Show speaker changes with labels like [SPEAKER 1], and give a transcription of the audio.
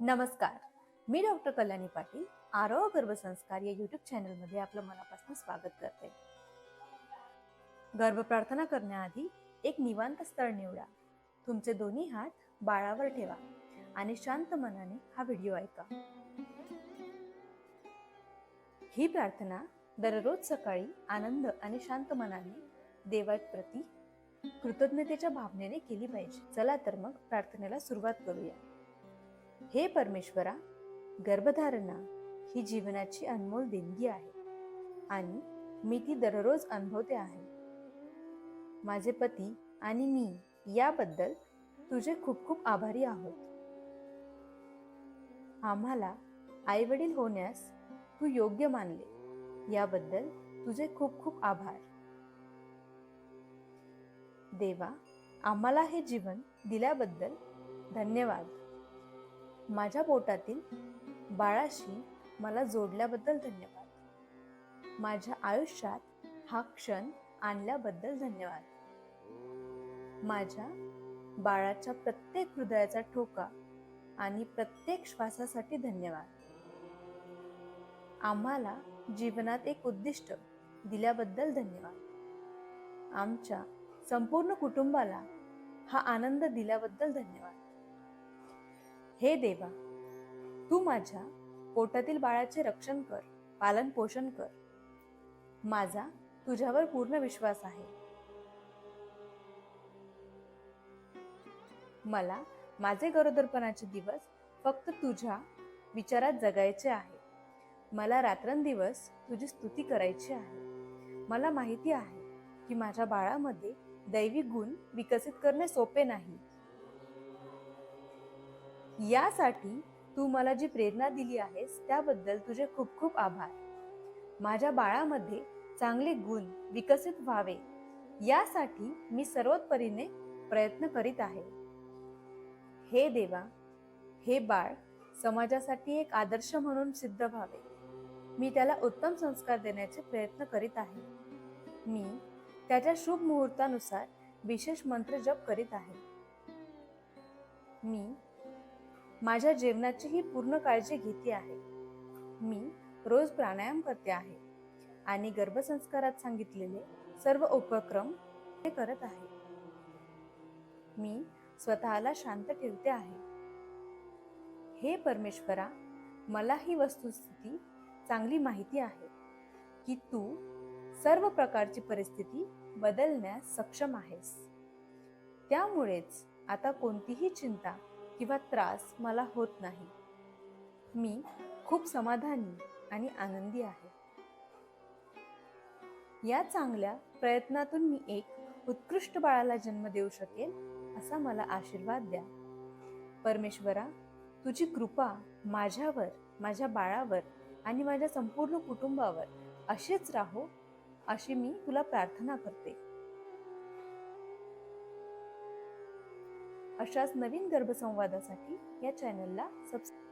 [SPEAKER 1] नमस्कार. मी डॉक्टर कल्याणी पाटील आरोग्य गर्भसंस्कार या युट्यूब चॅनलमध्ये आपलं मनापासून स्वागत करते. गर्भप्रार्थना करण्याआधी एक निवांत स्थळ निवडा. तुमचे दोन्ही हात बाळावर ठेवा आणि शांत मनाने हा व्हिडिओ ऐका. ही प्रार्थना दररोज सकाळी आनंद आणि शांत मनाने देवाप्रती कृतज्ञतेच्या भावनेने केली पाहिजे. चला तर मग प्रार्थनेला सुरुवात करूया. हे परमेश्वरा गर्भधारणा ही जीवनाची अनमोल देणगी आहे आणि मी ती दररोज अनुभवते आहे. माझे पती आणि मी याबद्दल तुझे खूप खूप आभारी आहोत. आम्हाला आईवडील होण्यास तू योग्य मानले याबद्दल तुझे खूप खूप आभार. देवा आम्हाला हे जीवन दिल्याबद्दल धन्यवाद. माझ्या पोटातील बाळाशी मला जोडल्याबद्दल धन्यवाद. माझ्या आयुष्यात हा क्षण आणल्याबद्दल धन्यवाद. माझ्या बाळाच्या प्रत्येक हृदयाचा ठोका आणि प्रत्येक श्वासासाठी धन्यवाद. आम्हाला जीवनात एक उद्दिष्ट दिल्याबद्दल धन्यवाद. आमच्या संपूर्ण कुटुंबाला हा आनंद दिल्याबद्दल धन्यवाद. हे देवा तू माझ्या पोटातील बाळाचे रक्षण कर पालन पोषण कर. माझा तुझ्यावर पूर्ण विश्वास आहे. मला माझे गरोदरपणाचे दिवस फक्त तुझ्या विचारात जगायचे आहे मला रात्रंदिवस तुझी स्तुती करायची आहे. मला माहिती आहे की माझ्या बाळामध्ये दैवी गुण विकसित करणे सोपे नाही. यासाठी तू मला जी प्रेरणा दिली आहेस त्याबद्दल तुझे खूप खूप आभार. माझ्या बाळामध्ये चांगले गुण विकसित व्हावे यासाठी मी सर्वोत्परीने प्रयत्न करीत आहे. हे देवा हे बाळ समाजासाठी एक आदर्श म्हणून सिद्ध व्हावे. मी त्याला उत्तम संस्कार देण्याचे प्रयत्न करीत आहे. मी त्याच्या शुभ मुहूर्तानुसार विशेष मंत्र जप करीत आहे. मी माझ्या जेवणाचीही पूर्ण काळजी घेते आहे. मी रोज प्राणायाम करते आहे. आणि गर्भसंस्कारात सांगितलेले सर्व उपक्रम ते करत आहे. मी स्वतःला शांत ठेवते आहे. हे परमेश्वरा मला ही वस्तुस्थिती चांगली माहिती आहे की तू सर्व प्रकारची परिस्थिती बदलण्यास सक्षम आहेस. त्यामुळेच आता कोणतीही चिंता किंवा त्रास मला होत नाही. मी खूप समाधानी आणि आनंदी आहे. या चांगल्या प्रयत्नातून मी एक उत्कृष्ट बाळाला जन्म देऊ शकेल असा मला आशीर्वाद द्या. परमेश्वरा तुझी कृपा माझ्यावर माझ्या बाळावर आणि माझ्या संपूर्ण कुटुंबावर अशीच राहो अशी मी तुला प्रार्थना करते. अशाच नवीन गर्भसंवादासाठी या चॅनलला सबस्क्राईब